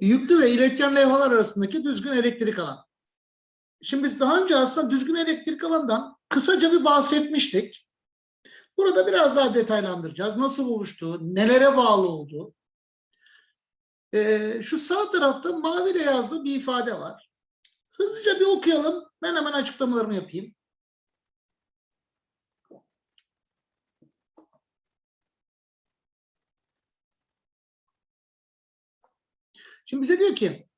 yüklü ve iletken levhalar arasındaki düzgün elektrik alan. Şimdi biz daha önce aslında düzgün elektrik alandan kısaca bir bahsetmiştik. Burada biraz daha detaylandıracağız. Nasıl oluştuğu, nelere bağlı olduğu. Ee, şu sağ tarafta maviyle yazdığı bir ifade var. Hızlıca bir okuyalım. Ben hemen açıklamalarımı yapayım. Şimdi bize diyor ki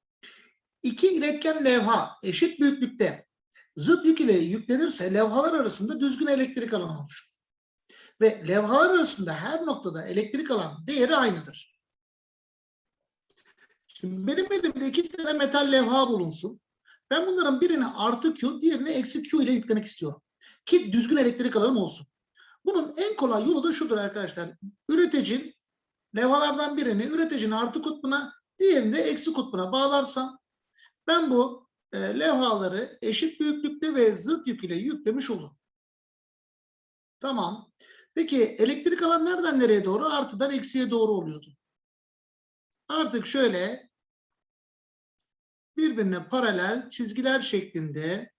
iki iletken levha eşit büyüklükte zıt yük ile yüklenirse levhalar arasında düzgün elektrik alanı oluşur. Ve levhalar arasında her noktada elektrik alan değeri aynıdır. Şimdi benim elimde iki tane metal levha bulunsun. Ben bunların birini artı Q, diğerini eksi Q ile yüklemek istiyorum. Ki düzgün elektrik alanım olsun. Bunun en kolay yolu da şudur arkadaşlar. Üreticinin levhalardan birini üreticinin artı kutbuna, diğerini de eksi kutbuna bağlarsam ben bu e, levhaları eşit büyüklükte ve zıt yük ile yüklemiş olurum. Tamam. Peki elektrik alan nereden nereye doğru? Artıdan eksiye doğru oluyordu. Artık şöyle birbirine paralel çizgiler şeklinde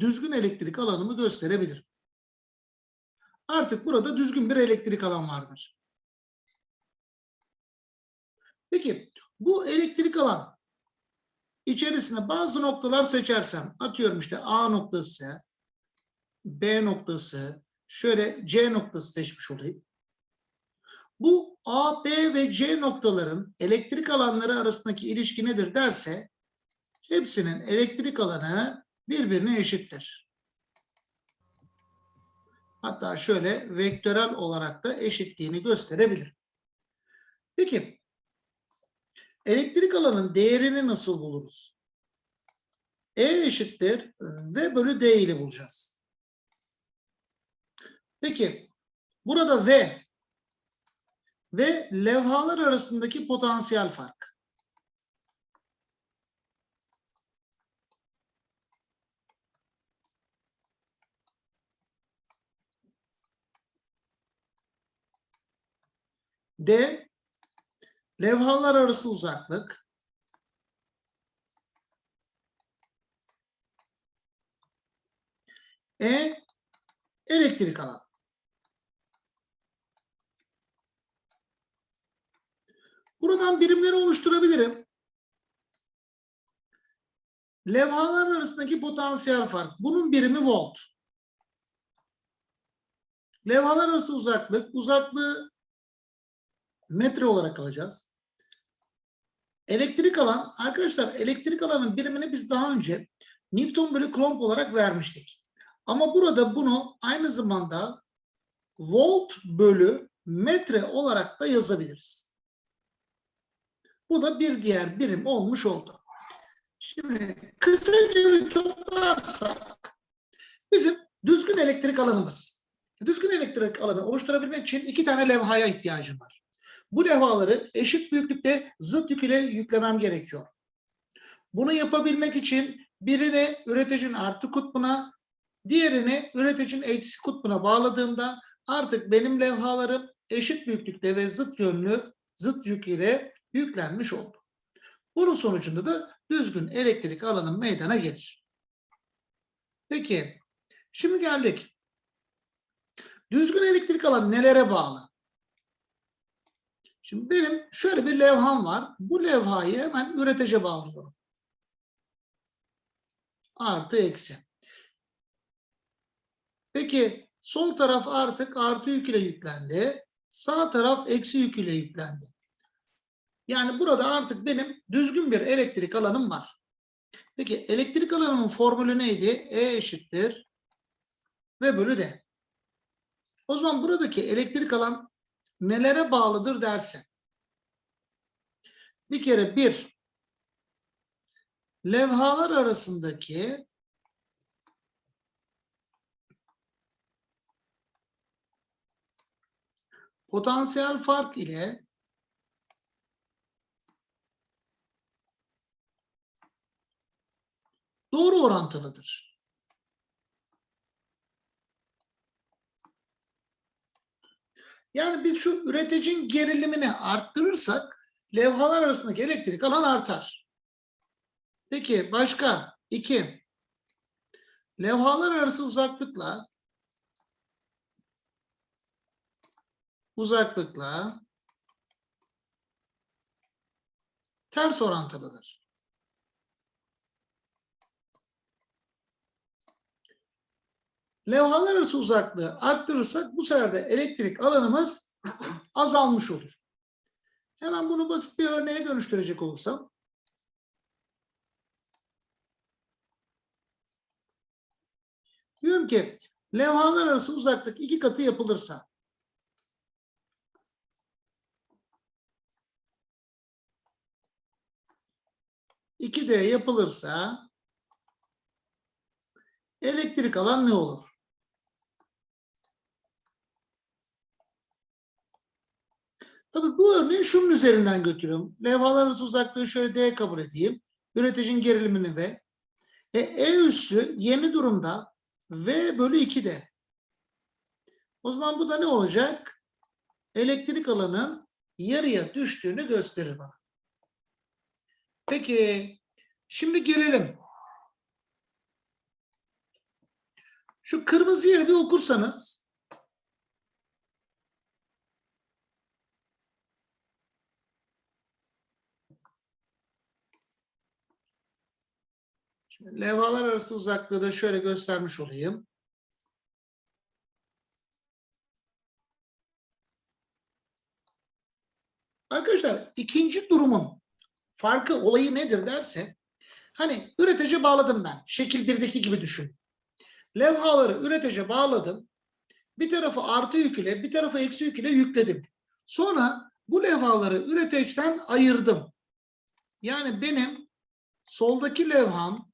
düzgün elektrik alanımı gösterebilirim. Artık burada düzgün bir elektrik alan vardır. Peki bu elektrik alan içerisinde bazı noktalar seçersem atıyorum işte A noktası, B noktası, şöyle C noktası seçmiş olayım. Bu A, B ve C noktaların elektrik alanları arasındaki ilişki nedir derse hepsinin elektrik alanı birbirine eşittir. Hatta şöyle vektörel olarak da eşitliğini gösterebilirim. Peki elektrik alanın değerini nasıl buluruz? E eşittir V bölü D ile bulacağız. Peki burada V ve levhalar arasındaki potansiyel fark. D levhalar arası uzaklık. E elektrik alan. Buradan birimleri oluşturabilirim. Levhalar arasındaki potansiyel fark. Bunun birimi volt. Levhalar arası uzaklık. Uzaklığı metre olarak alacağız. Elektrik alan. Arkadaşlar elektrik alanın birimini biz daha önce Newton bölü Coulomb olarak vermiştik. Ama burada bunu aynı zamanda volt bölü metre olarak da yazabiliriz. Bu da bir diğer birim olmuş oldu. Şimdi kısaca bir toplarsak bizim düzgün elektrik alanımız. Düzgün elektrik alanı oluşturabilmek için iki tane levhaya ihtiyacım var. Bu levhaları eşit büyüklükte zıt yük ile yüklemem gerekiyor. Bunu yapabilmek için birini üreticinin artı kutbuna, diğerini üreticinin eksi kutbuna bağladığımda artık benim levhalarım eşit büyüklükte ve zıt yönlü, zıt yük ile yüklenmiş oldu. Bunun sonucunda da düzgün elektrik alanı meydana gelir. Peki, şimdi geldik. Düzgün elektrik alanı nelere bağlı? Şimdi benim şöyle bir levham var. Bu levhayı hemen üretici bağlıyorum. Artı eksi. Peki sol taraf artık artı yük yüklendi. Sağ taraf eksi yük yüklendi. Yani burada artık benim düzgün bir elektrik alanım var. Peki elektrik alanımın formülü neydi? E eşittir V bölü D. O zaman buradaki elektrik alan nelere bağlıdır derse. Bir kere bir, levhalar arasındaki potansiyel fark ile doğru orantılıdır. Yani biz şu üreticinin gerilimini arttırırsak levhalar arasındaki elektrik alan artar. Peki başka? İki. Levhalar arası uzaklıkla uzaklıkla ters orantılıdır. Levhalar arası uzaklığı arttırırsak bu sefer de elektrik alanımız azalmış olur. Hemen bunu basit bir örneğe dönüştürecek olursam. Diyorum ki levhalar arası uzaklık iki katı yapılırsa iki d yapılırsa elektrik alan ne olur? Tabii bu örneği şunun üzerinden götürüyorum. Levhalar uzaklığı şöyle D kabul edeyim. Üreticinin gerilimini V. E, e üssü yeni durumda V bölü 2'de. O zaman bu da ne olacak? Elektrik alanın yarıya düştüğünü gösterir bana. Peki, şimdi gelelim. Şu kırmızı yeri bir okursanız. Levhalar arası uzaklığı da şöyle göstermiş olayım. Arkadaşlar ikinci durumun farkı olayı nedir derse hani üretici bağladım ben. Şekil 1'deki gibi düşün. Levhaları üretici bağladım. Bir tarafı artı yük ile bir tarafı eksi yük ile yükledim. Sonra bu levhaları üreticiden ayırdım. Yani benim soldaki levham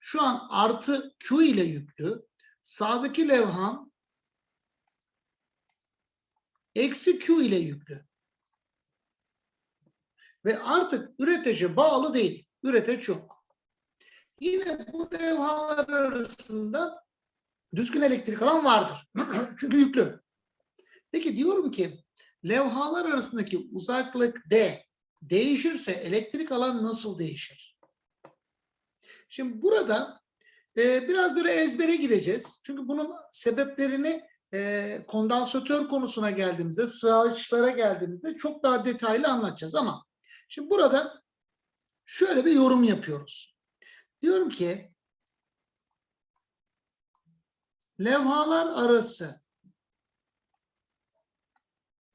şu an artı Q ile yüklü. Sağdaki levham eksi Q ile yüklü. Ve artık üretici bağlı değil. Üretici yok. Yine bu levhalar arasında düzgün elektrik alan vardır. Çünkü yüklü. Peki diyorum ki levhalar arasındaki uzaklık D değişirse elektrik alan nasıl değişir? Şimdi burada e, biraz böyle ezbere gideceğiz. Çünkü bunun sebeplerini e, kondansatör konusuna geldiğimizde, sığaçlara geldiğimizde çok daha detaylı anlatacağız ama şimdi burada şöyle bir yorum yapıyoruz. Diyorum ki levhalar arası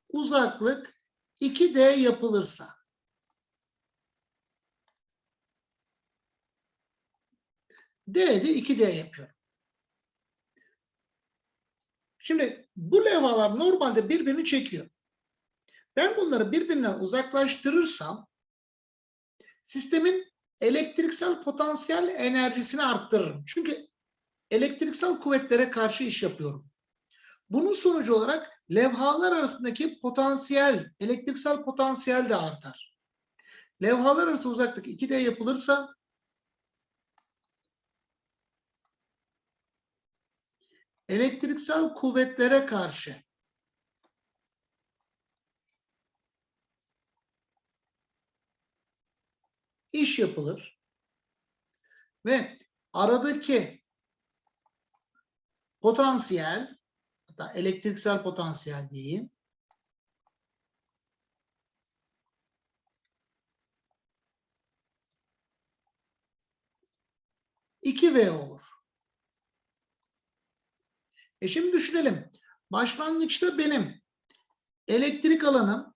uzaklık 2D yapılırsa D'de 2D yapıyorum. Şimdi bu levhalar normalde birbirini çekiyor. Ben bunları birbirinden uzaklaştırırsam sistemin elektriksel potansiyel enerjisini arttırırım. Çünkü elektriksel kuvvetlere karşı iş yapıyorum. Bunun sonucu olarak levhalar arasındaki potansiyel, elektriksel potansiyel de artar. Levhalar arası uzaklık 2D yapılırsa elektriksel kuvvetlere karşı iş yapılır ve aradaki potansiyel hatta elektriksel potansiyel diyeyim iki V olur. E şimdi düşünelim. Başlangıçta benim elektrik alanım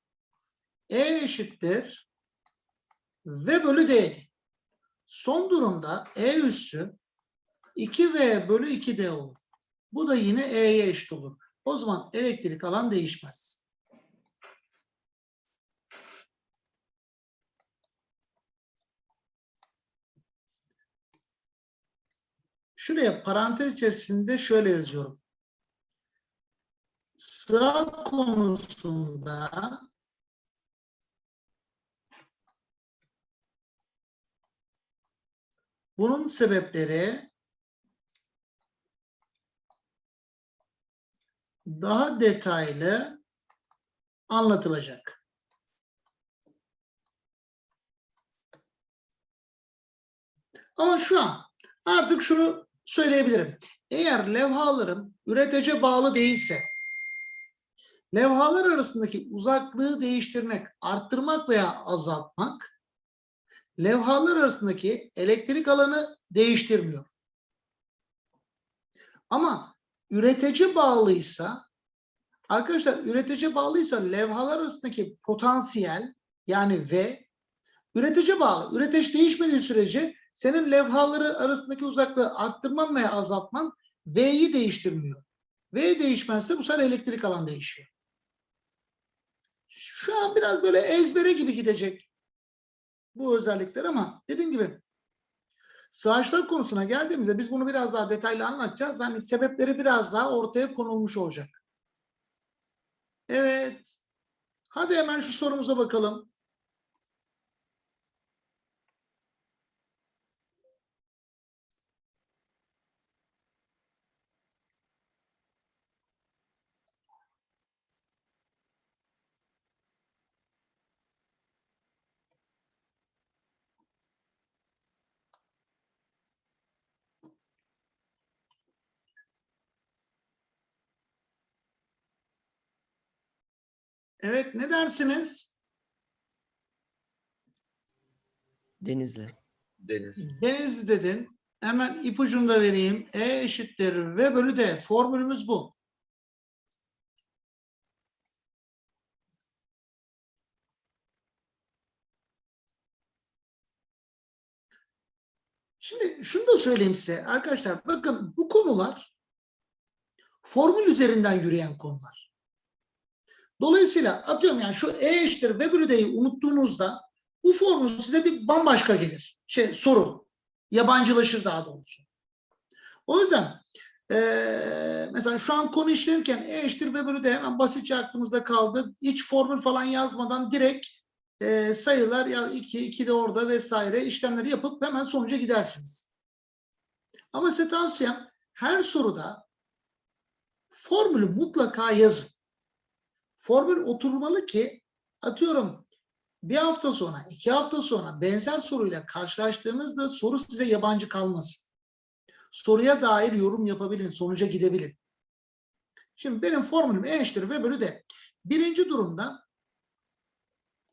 E eşittir V bölü D'di. Son durumda E üssü 2V bölü 2D olur. Bu da yine E'ye eşit olur. O zaman elektrik alan değişmez. Şuraya parantez içerisinde şöyle yazıyorum sıra konusunda bunun sebepleri daha detaylı anlatılacak. Ama şu an artık şunu söyleyebilirim. Eğer levhalarım üretece bağlı değilse levhalar arasındaki uzaklığı değiştirmek, arttırmak veya azaltmak, levhalar arasındaki elektrik alanı değiştirmiyor. Ama üretici bağlıysa, arkadaşlar üretici bağlıysa levhalar arasındaki potansiyel yani V üretici bağlı. Üretici değişmediği sürece senin levhaları arasındaki uzaklığı arttırman veya azaltman V'yi değiştirmiyor. V değişmezse bu sefer elektrik alan değişiyor. Şu an biraz böyle ezbere gibi gidecek bu özellikler ama dediğim gibi sağaçlar konusuna geldiğimizde biz bunu biraz daha detaylı anlatacağız. Hani sebepleri biraz daha ortaya konulmuş olacak. Evet. Hadi hemen şu sorumuza bakalım. Evet ne dersiniz? Denizli. Deniz. Deniz dedin. Hemen ipucunu da vereyim. E eşittir V bölü D. Formülümüz bu. Şimdi şunu da söyleyeyim size arkadaşlar. Bakın bu konular formül üzerinden yürüyen konular. Dolayısıyla atıyorum yani şu E eşittir V bölü D'yi unuttuğunuzda bu formül size bir bambaşka gelir. Şey soru. Yabancılaşır daha doğrusu. O yüzden eee, mesela şu an konu E eşittir V bölü D hemen basitçe aklımızda kaldı. Hiç formül falan yazmadan direkt eee, sayılar ya 2, 2 de orada vesaire işlemleri yapıp hemen sonuca gidersiniz. Ama size tavsiyem her soruda formülü mutlaka yazın. Formül oturmalı ki atıyorum bir hafta sonra, iki hafta sonra benzer soruyla karşılaştığınızda soru size yabancı kalmasın. Soruya dair yorum yapabilin, sonuca gidebilin. Şimdi benim formülüm E eşittir V bölü D. Birinci durumda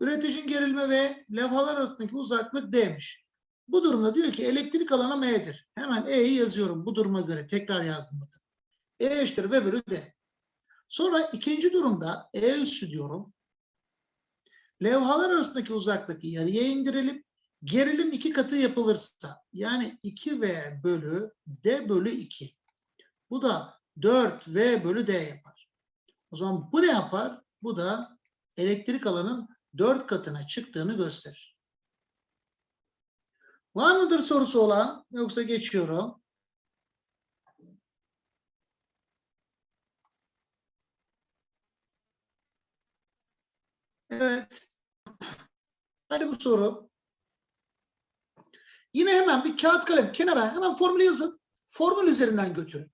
üreticinin gerilme ve levhalar arasındaki uzaklık D'miş. Bu durumda diyor ki elektrik alanı M'dir. Hemen E'yi yazıyorum bu duruma göre. Tekrar yazdım bakın. E eşittir V bölü D. Sonra ikinci durumda E üssü diyorum. Levhalar arasındaki uzaklığı yarıya indirelim. Gerilim iki katı yapılırsa yani 2V bölü D bölü 2. Bu da 4V bölü D yapar. O zaman bu ne yapar? Bu da elektrik alanın 4 katına çıktığını gösterir. Var mıdır sorusu olan? Yoksa geçiyorum. Evet. Hadi bu soru. Yine hemen bir kağıt kalem kenara hemen formülü yazın. Formül üzerinden götürün.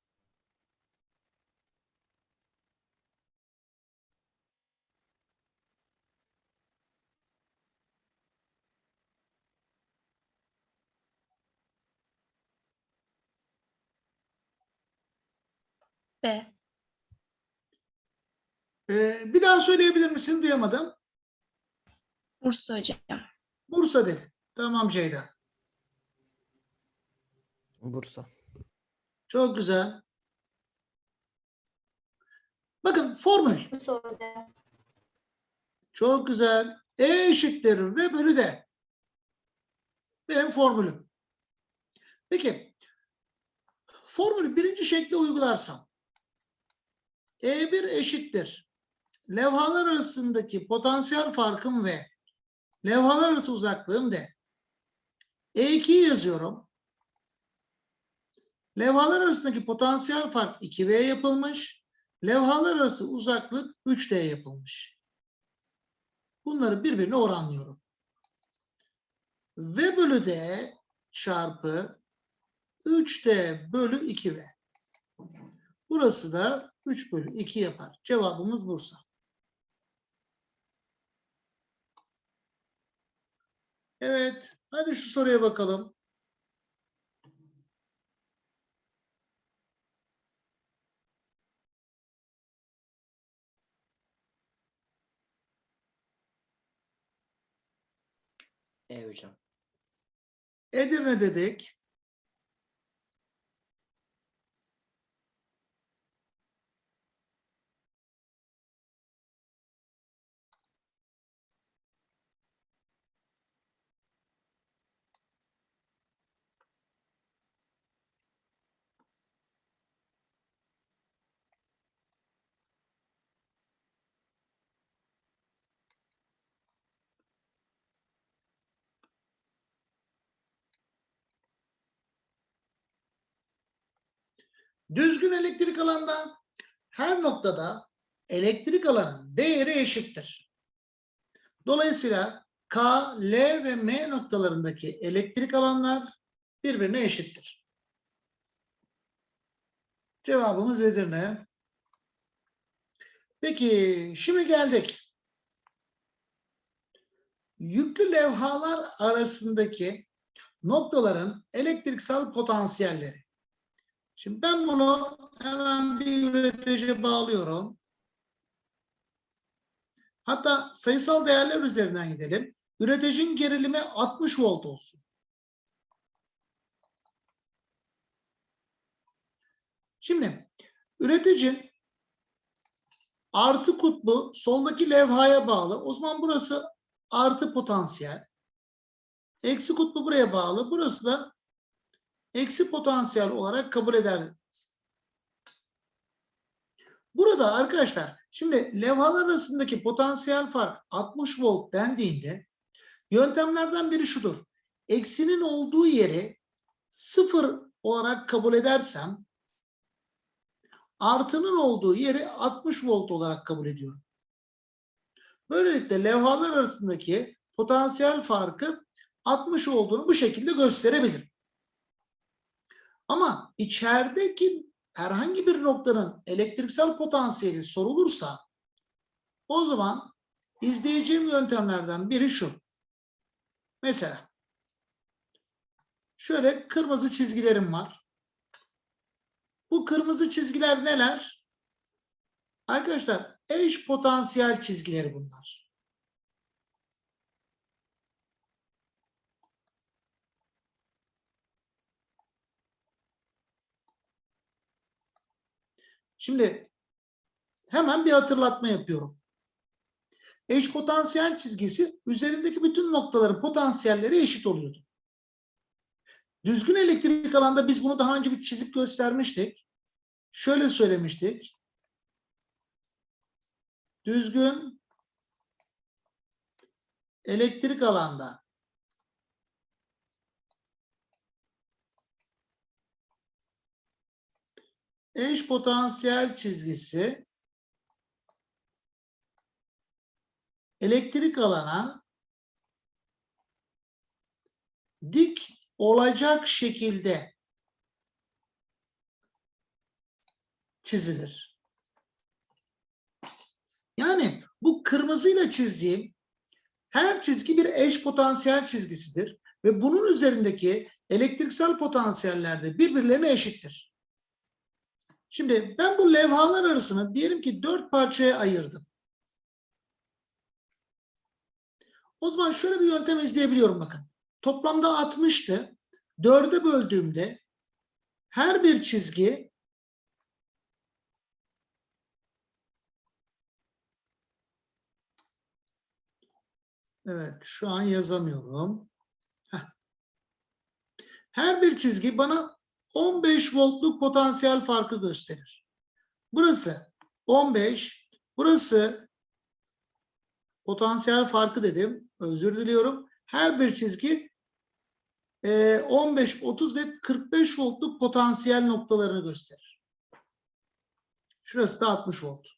B. Ee, bir daha söyleyebilir misin? Duyamadım. Bursa hocam. Bursa dedi. Tamam Ceyda. Bursa. Çok güzel. Bakın formül. Çok güzel. E eşittir V bölü D. Benim formülüm. Peki. Formülü birinci şekle uygularsam. E1 eşittir. Levhalar arasındaki potansiyel farkım ve levhalar arası uzaklığım D. E2'yi yazıyorum. Levhalar arasındaki potansiyel fark 2V yapılmış. Levhalar arası uzaklık 3D yapılmış. Bunları birbirine oranlıyorum. V bölü D çarpı 3D bölü 2V. Burası da 3 bölü 2 yapar. Cevabımız Bursa. Evet. Hadi şu soruya bakalım. E hocam. Edirne dedik. Düzgün elektrik alandan her noktada elektrik alanın değeri eşittir. Dolayısıyla K, L ve M noktalarındaki elektrik alanlar birbirine eşittir. Cevabımız Edirne. Peki şimdi geldik. Yüklü levhalar arasındaki noktaların elektriksel potansiyelleri. Şimdi ben bunu hemen bir üreticiye bağlıyorum. Hatta sayısal değerler üzerinden gidelim. Üreticinin gerilimi 60 volt olsun. Şimdi üreticinin artı kutbu soldaki levhaya bağlı. O zaman burası artı potansiyel. Eksi kutbu buraya bağlı. Burası da eksi potansiyel olarak kabul eder. Burada arkadaşlar şimdi levhalar arasındaki potansiyel fark 60 volt dendiğinde yöntemlerden biri şudur. Eksinin olduğu yeri sıfır olarak kabul edersem artının olduğu yeri 60 volt olarak kabul ediyorum. Böylelikle levhalar arasındaki potansiyel farkı 60 olduğunu bu şekilde gösterebilirim. Ama içerideki herhangi bir noktanın elektriksel potansiyeli sorulursa o zaman izleyeceğim yöntemlerden biri şu. Mesela şöyle kırmızı çizgilerim var. Bu kırmızı çizgiler neler? Arkadaşlar eş potansiyel çizgileri bunlar. Şimdi hemen bir hatırlatma yapıyorum. Eş potansiyel çizgisi üzerindeki bütün noktaların potansiyelleri eşit oluyordu. Düzgün elektrik alanda biz bunu daha önce bir çizip göstermiştik. Şöyle söylemiştik. Düzgün elektrik alanda eş potansiyel çizgisi elektrik alana dik olacak şekilde çizilir. Yani bu kırmızıyla çizdiğim her çizgi bir eş potansiyel çizgisidir ve bunun üzerindeki elektriksel potansiyeller de birbirlerine eşittir. Şimdi ben bu levhalar arasını diyelim ki dört parçaya ayırdım. O zaman şöyle bir yöntem izleyebiliyorum bakın. Toplamda 60'tı. Dörde böldüğümde her bir çizgi Evet, şu an yazamıyorum. Heh. Her bir çizgi bana 15 voltluk potansiyel farkı gösterir. Burası 15, burası potansiyel farkı dedim. Özür diliyorum. Her bir çizgi e, 15, 30 ve 45 voltluk potansiyel noktalarını gösterir. Şurası da 60 volt.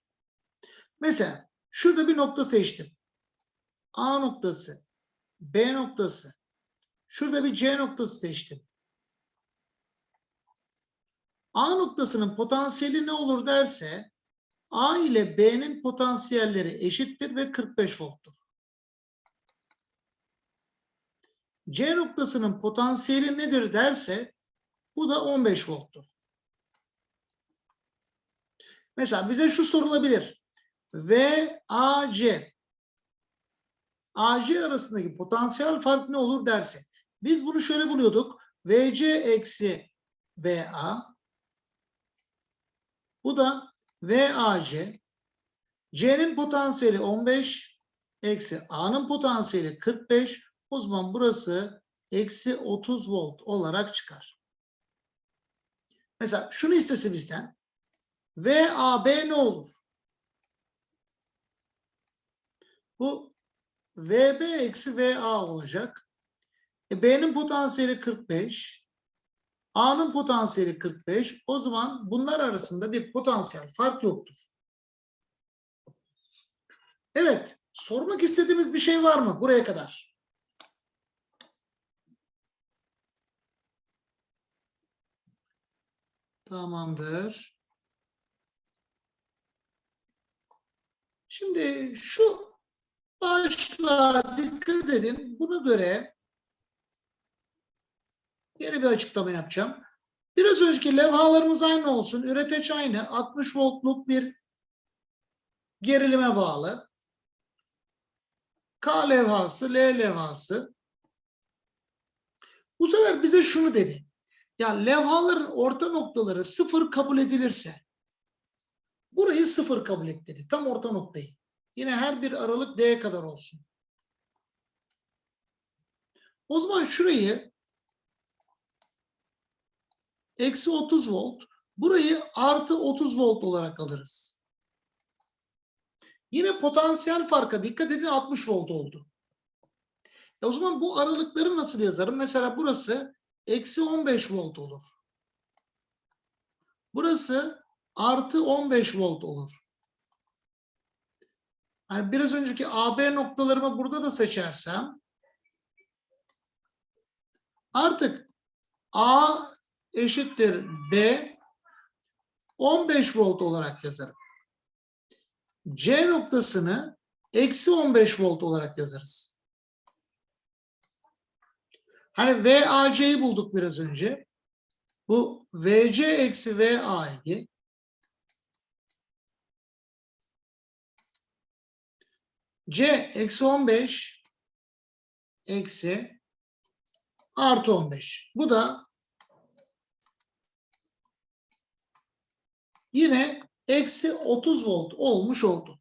Mesela şurada bir nokta seçtim. A noktası, B noktası. Şurada bir C noktası seçtim. A noktasının potansiyeli ne olur derse A ile B'nin potansiyelleri eşittir ve 45 volttur. C noktasının potansiyeli nedir derse bu da 15 volttur. Mesela bize şu sorulabilir. VAC AC arasındaki potansiyel fark ne olur derse. Biz bunu şöyle buluyorduk. VC eksi VA. Bu da VAC. C'nin potansiyeli 15 eksi A'nın potansiyeli 45. O zaman burası eksi 30 volt olarak çıkar. Mesela şunu istese bizden. VAB ne olur? Bu VB eksi VA olacak. E, B'nin potansiyeli 45. A'nın potansiyeli 45. O zaman bunlar arasında bir potansiyel fark yoktur. Evet. Sormak istediğimiz bir şey var mı buraya kadar? Tamamdır. Şimdi şu başlığa dikkat edin. Buna göre yeni bir açıklama yapacağım. Biraz önceki levhalarımız aynı olsun. Üreteç aynı. 60 voltluk bir gerilime bağlı. K levhası, L levhası. Bu sefer bize şunu dedi. Ya levhaların orta noktaları sıfır kabul edilirse burayı sıfır kabul et dedi. Tam orta noktayı. Yine her bir aralık D'ye kadar olsun. O zaman şurayı eksi 30 volt, burayı artı 30 volt olarak alırız. Yine potansiyel farka dikkat edin 60 volt oldu. E o zaman bu aralıkları nasıl yazarım? Mesela burası eksi 15 volt olur. Burası artı 15 volt olur. Yani biraz önceki AB noktalarımı burada da seçersem artık A eşittir B 15 volt olarak yazarım. C noktasını eksi 15 volt olarak yazarız. Hani VAC'yi bulduk biraz önce. Bu VC eksi VA'yı C eksi 15 eksi artı 15. Bu da yine eksi 30 volt olmuş oldu.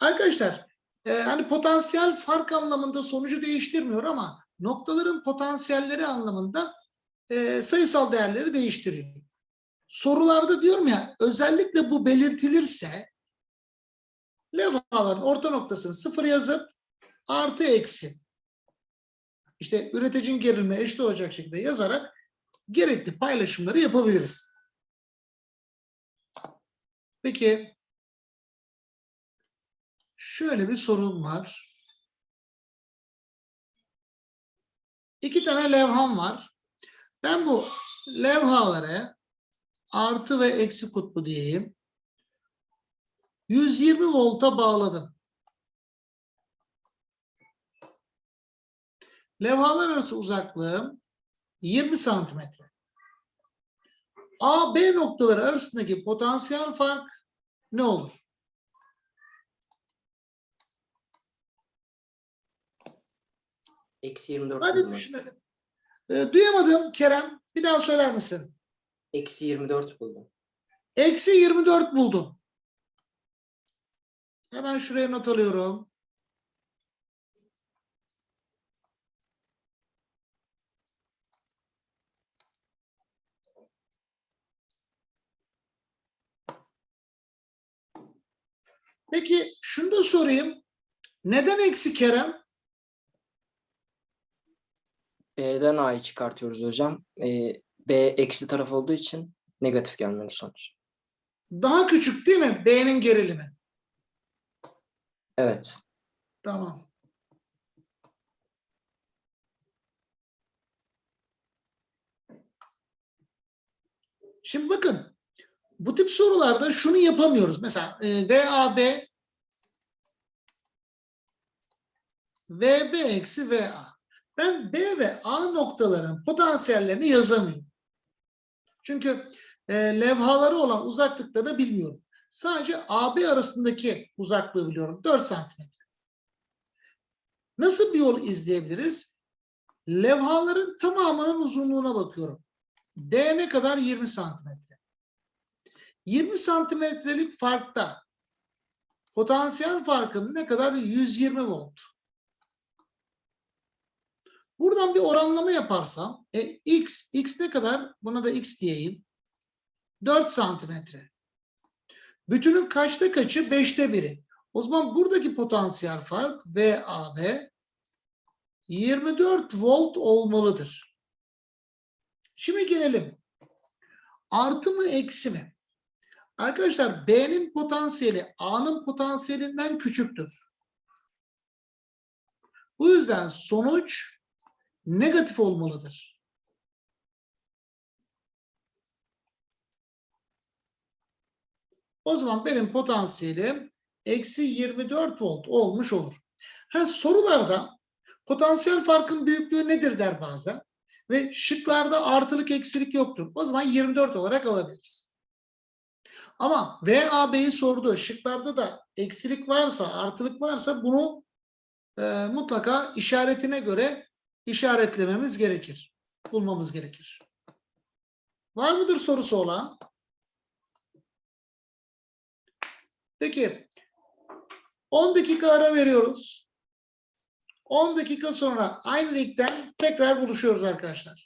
Arkadaşlar e, hani potansiyel fark anlamında sonucu değiştirmiyor ama noktaların potansiyelleri anlamında e, sayısal değerleri değiştiriyor. Sorularda diyorum ya özellikle bu belirtilirse levhaların orta noktasını sıfır yazıp artı eksi işte üreticinin gerilme eşit olacak şekilde yazarak gerekli paylaşımları yapabiliriz. Peki şöyle bir sorun var. İki tane levham var. Ben bu levhaları artı ve eksi kutbu diyeyim. 120 volta bağladım. Levhalar arası uzaklığım 20 santimetre. A, B noktaları arasındaki potansiyel fark ne olur? Eksi 24 Hadi buldum. düşünelim. Ee, duyamadım Kerem. Bir daha söyler misin? Eksi 24 buldum. Eksi 24 buldum. Hemen şuraya not alıyorum. Peki şunu da sorayım. Neden eksi Kerem? B'den A'yı çıkartıyoruz hocam. Ee, B eksi taraf olduğu için negatif gelmeli sonuç. Daha küçük değil mi? B'nin gerilimi. Evet. Tamam. Şimdi bakın bu tip sorularda şunu yapamıyoruz. Mesela e, VAB VB eksi VA. Ben B ve A noktaların potansiyellerini yazamıyorum. Çünkü e, levhaları olan uzaklıklarını bilmiyorum. Sadece AB arasındaki uzaklığı biliyorum. 4 santimetre. Nasıl bir yol izleyebiliriz? Levhaların tamamının uzunluğuna bakıyorum. D ne kadar? 20 santimetre. 20 santimetrelik farkta potansiyel farkım ne kadar? 120 volt. Buradan bir oranlama yaparsam e, x, x ne kadar? Buna da x diyeyim. 4 santimetre. Bütünün kaçta kaçı? 5'te biri. O zaman buradaki potansiyel fark VAB 24 volt olmalıdır. Şimdi gelelim. Artı mı eksi mi? Arkadaşlar B'nin potansiyeli A'nın potansiyelinden küçüktür. Bu yüzden sonuç negatif olmalıdır. O zaman benim potansiyelim eksi 24 volt olmuş olur. Ha, sorularda potansiyel farkın büyüklüğü nedir der bazen. Ve şıklarda artılık eksilik yoktur. O zaman 24 olarak alabiliriz. Ama VAB'yi sordu. Şıklarda da eksilik varsa, artılık varsa bunu e, mutlaka işaretine göre işaretlememiz gerekir. Bulmamız gerekir. Var mıdır sorusu olan? Peki 10 dakika ara veriyoruz. 10 dakika sonra aynı linkten tekrar buluşuyoruz arkadaşlar.